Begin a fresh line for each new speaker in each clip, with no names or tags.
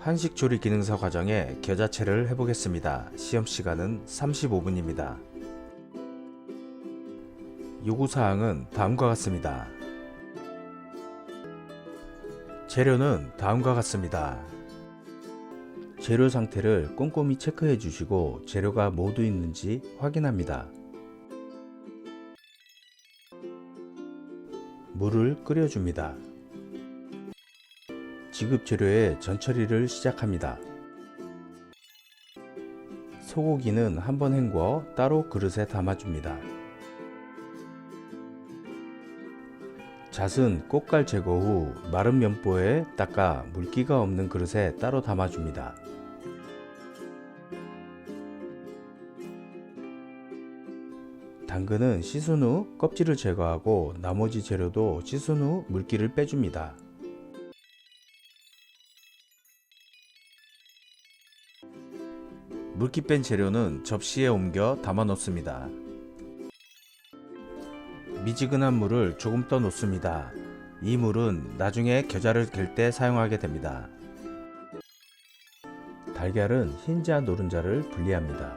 한식 조리 기능사 과정에 겨자채를 해보겠습니다. 시험 시간은 35분입니다. 요구사항은 다음과 같습니다. 재료는 다음과 같습니다. 재료 상태를 꼼꼼히 체크해 주시고 재료가 모두 있는지 확인합니다. 물을 끓여줍니다. 지급 재료의 전처리를 시작합니다. 소고기는 한번 헹궈 따로 그릇에 담아줍니다. 잣은 꽃갈 제거 후 마른 면보에 닦아 물기가 없는 그릇에 따로 담아줍니다. 당근은 씻은 후 껍질을 제거하고 나머지 재료도 씻은 후 물기를 빼줍니다. 물기 뺀 재료는 접시에 옮겨 담아 놓습니다. 미지근한 물을 조금 떠 놓습니다. 이 물은 나중에 겨자를 갤 때 사용하게 됩니다. 달걀은 흰자 노른자를 분리합니다.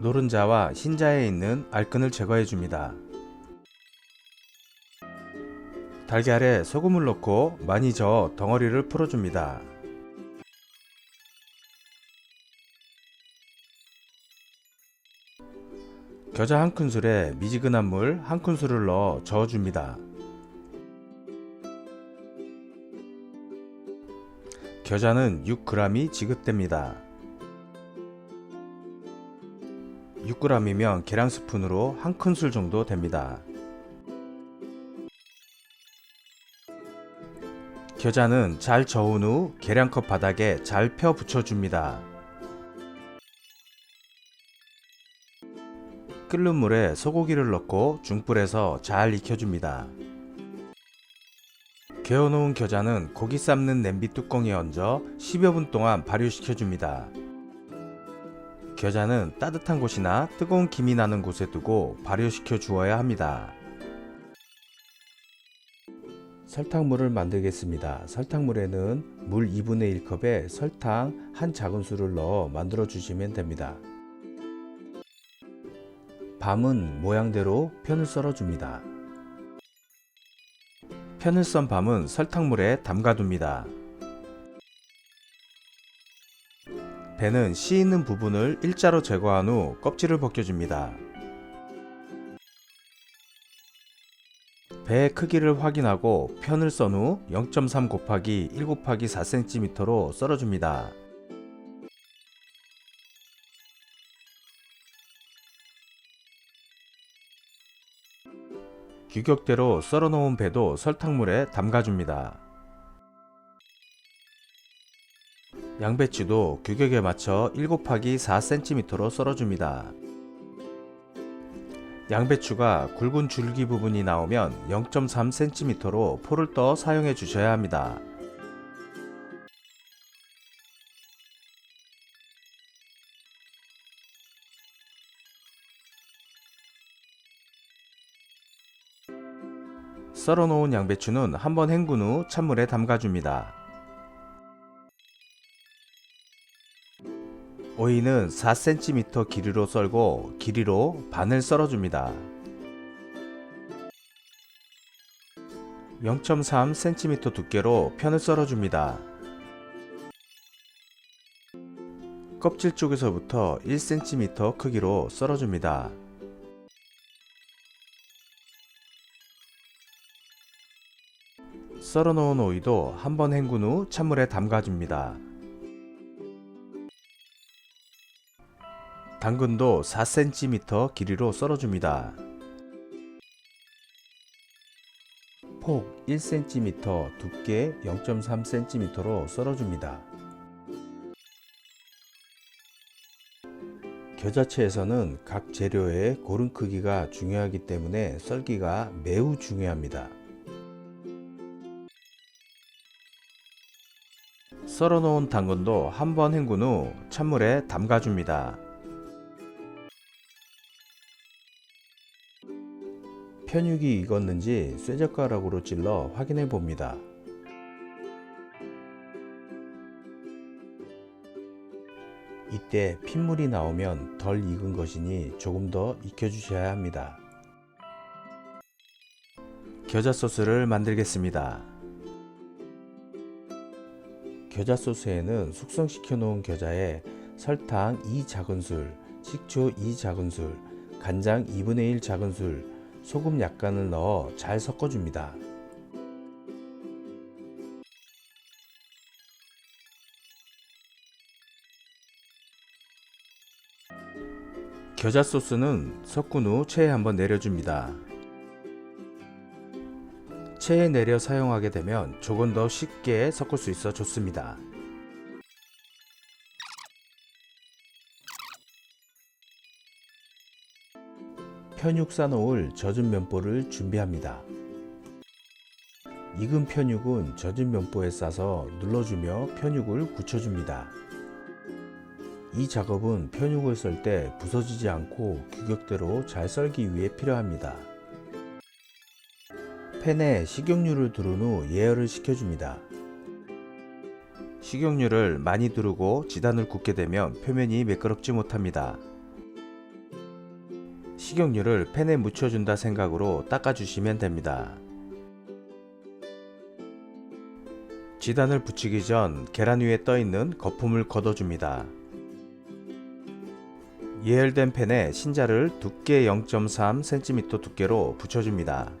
노른자와 흰자에 있는 알끈을 제거해 줍니다. 달걀에 소금을 넣고 많이 저어 덩어리를 풀어줍니다. 겨자 한 큰술에 미지근한 물 한 큰술을 넣어 저어줍니다. 겨자는 6g이 지급됩니다. 6g이면 계량 스푼으로 한 큰술 정도 됩니다. 겨자는 잘 저은 후 계량컵 바닥에 잘 펴 붙여줍니다. 끓는 물에 소고기를 넣고 중불에서 잘 익혀줍니다. 개어놓은 겨자는 고기 삶는 냄비 뚜껑에 얹어 10여 분 동안 발효시켜줍니다. 겨자는 따뜻한 곳이나 뜨거운 김이 나는 곳에 두고 발효시켜 주어야 합니다. 설탕물을 만들겠습니다. 설탕물에는 물 2분의 1컵에 설탕 한 작은술을 넣어 만들어 주시면 됩니다. 밤은 모양대로 편을 썰어줍니다. 편을 썬 밤은 설탕물에 담가둡니다. 배는 씨 있는 부분을 일자로 제거한 후 껍질을 벗겨줍니다. 배의 크기를 확인하고 편을 썬 후 0.3 곱하기 1 곱하기 4cm로 썰어줍니다. 규격대로 썰어놓은 배도 설탕물에 담가줍니다. 양배추도 규격에 맞춰 1 곱하기 4cm로 썰어줍니다. 양배추가 굵은 줄기 부분이 나오면 0.3cm로 포를 떠 사용해 주셔야 합니다. 썰어 놓은 양배추는 한번 헹군 후 찬물에 담가줍니다. 오이는 4cm 길이로 썰고 길이로 반을 썰어줍니다. 0.3cm 두께로 편을 썰어줍니다. 껍질 쪽에서부터 1cm 크기로 썰어줍니다. 썰어 놓은 오이도 한번 헹군 후 찬물에 담가줍니다. 당근도 4cm 길이로 썰어줍니다. 폭 1cm, 두께 0.3cm로 썰어줍니다. 겨자채에서는 각 재료의 고른 크기가 중요하기 때문에 썰기가 매우 중요합니다. 썰어놓은 당근도 한 번 헹군 후 찬물에 담가줍니다. 편육이 익었는지 쇠젓가락으로 찔러 확인해 봅니다. 이때 핏물이 나오면 덜 익은 것이니 조금 더 익혀주셔야 합니다. 겨자 소스를 만들겠습니다. 겨자 소스에는 숙성시켜 놓은 겨자에 설탕 2 작은술, 식초 2 작은술, 간장 2분의 1 작은술, 소금 약간을 넣어 잘 섞어줍니다. 겨자 소스는 섞은 후 체에 한번 내려줍니다. 체에 내려 사용하게 되면 조금 더 쉽게 섞을 수 있어 좋습니다. 편육 싸놓을 젖은 면보를 준비합니다. 익은 편육은 젖은 면보에 싸서 눌러주며 편육을 굳혀줍니다. 이 작업은 편육을 썰 때 부서지지 않고 규격대로 잘 썰기 위해 필요합니다. 팬에 식용유를 두른 후 예열을 시켜줍니다. 식용유를 많이 두르고 지단을 굽게 되면 표면이 매끄럽지 못합니다. 식용유를 팬에 묻혀준다 생각으로 닦아주시면 됩니다. 지단을 붙이기 전 계란 위에 떠있는 거품을 걷어줍니다. 예열된 팬에 신자를 두께 0.3cm 두께로 붙여줍니다.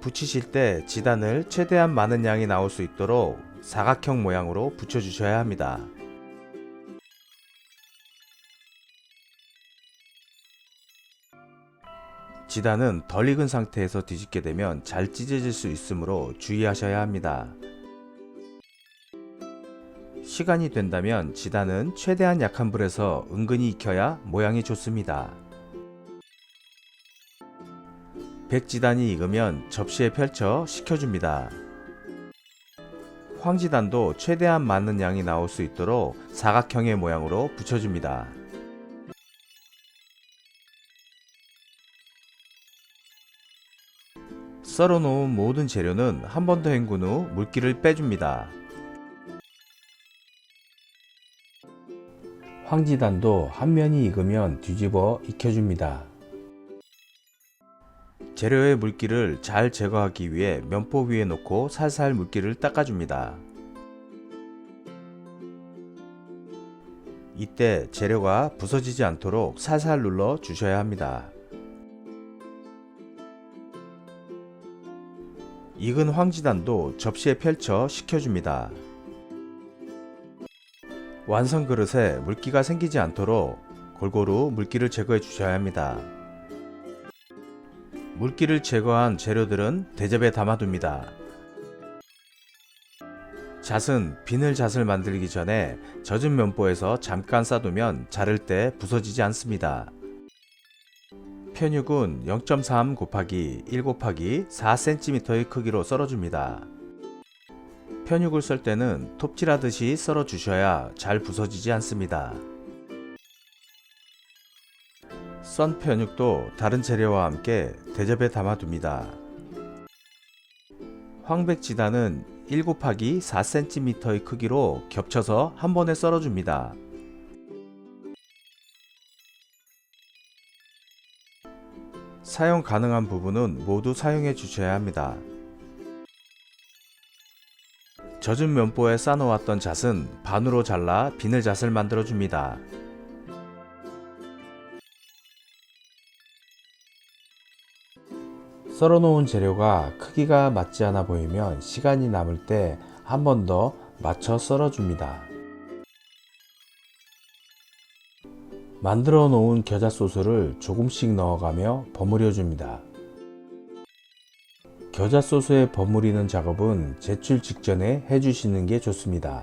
붙이실 때 지단을 최대한 많은 양이 나올 수 있도록 사각형 모양으로 붙여주셔야 합니다. 지단은 덜 익은 상태에서 뒤집게 되면 잘 찢어질 수 있으므로 주의하셔야 합니다. 시간이 된다면 지단은 최대한 약한 불에서 은근히 익혀야 모양이 좋습니다. 백지단이 익으면 접시에 펼쳐 식혀줍니다. 황지단도 최대한 많은 양이 나올 수 있도록 사각형의 모양으로 붙여줍니다. 썰어 놓은 모든 재료는 한 번 더 헹군 후 물기를 빼줍니다. 황지단도 한 면이 익으면 뒤집어 익혀줍니다. 재료의 물기를 잘 제거하기 위해 면포 위에 놓고 살살 물기를 닦아줍니다. 이때 재료가 부서지지 않도록 살살 눌러 주셔야 합니다. 익은 황지단도 접시에 펼쳐 식혀줍니다. 완성 그릇에 물기가 생기지 않도록 골고루 물기를 제거해 주셔야 합니다. 물기를 제거한 재료들은 대접에 담아둡니다. 잣은 비늘 잣을 만들기 전에 젖은 면보에서 잠깐 싸두면 자를 때 부서지지 않습니다. 편육은 0.3 곱하기 1 곱하기 4cm의 크기로 썰어줍니다. 편육을 썰 때는 톱질하듯이 썰어 주셔야 잘 부서지지 않습니다. 썬 편육도 다른 재료와 함께 대접에 담아둡니다. 황백지단은 1 곱하기 4cm의 크기로 겹쳐서 한 번에 썰어줍니다. 사용 가능한 부분은 모두 사용해 주셔야 합니다. 젖은 면보에 싸놓았던 잣은 반으로 잘라 비늘 잣을 만들어 줍니다. 썰어 놓은 재료가 크기가 맞지 않아 보이면 시간이 남을 때 한 번 더 맞춰 썰어 줍니다. 만들어 놓은 겨자 소스를 조금씩 넣어가며 버무려 줍니다. 겨자 소스에 버무리는 작업은 제출 직전에 해주시는 게 좋습니다.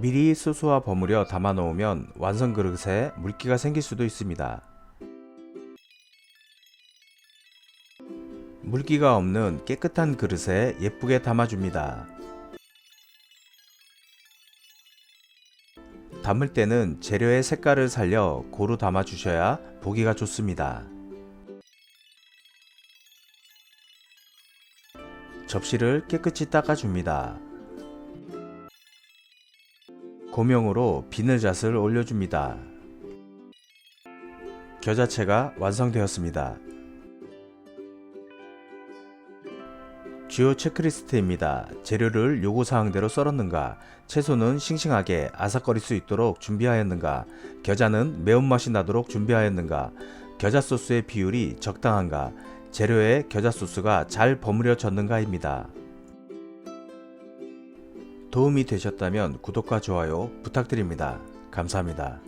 미리 소스와 버무려 담아 놓으면 완성 그릇에 물기가 생길 수도 있습니다. 물기가 없는 깨끗한 그릇에 예쁘게 담아줍니다. 담을 때는 재료의 색깔을 살려 고루 담아 주셔야 보기가 좋습니다. 접시를 깨끗이 닦아줍니다. 고명으로 비늘잣을 올려줍니다. 겨자채가 완성되었습니다. 주요 체크리스트입니다. 재료를 요구사항대로 썰었는가, 채소는 싱싱하게 아삭거릴 수 있도록 준비하였는가, 겨자는 매운맛이 나도록 준비하였는가, 겨자 소스의 비율이 적당한가, 재료에 겨자 소스가 잘 버무려졌는가입니다. 도움이 되셨다면 구독과 좋아요 부탁드립니다. 감사합니다.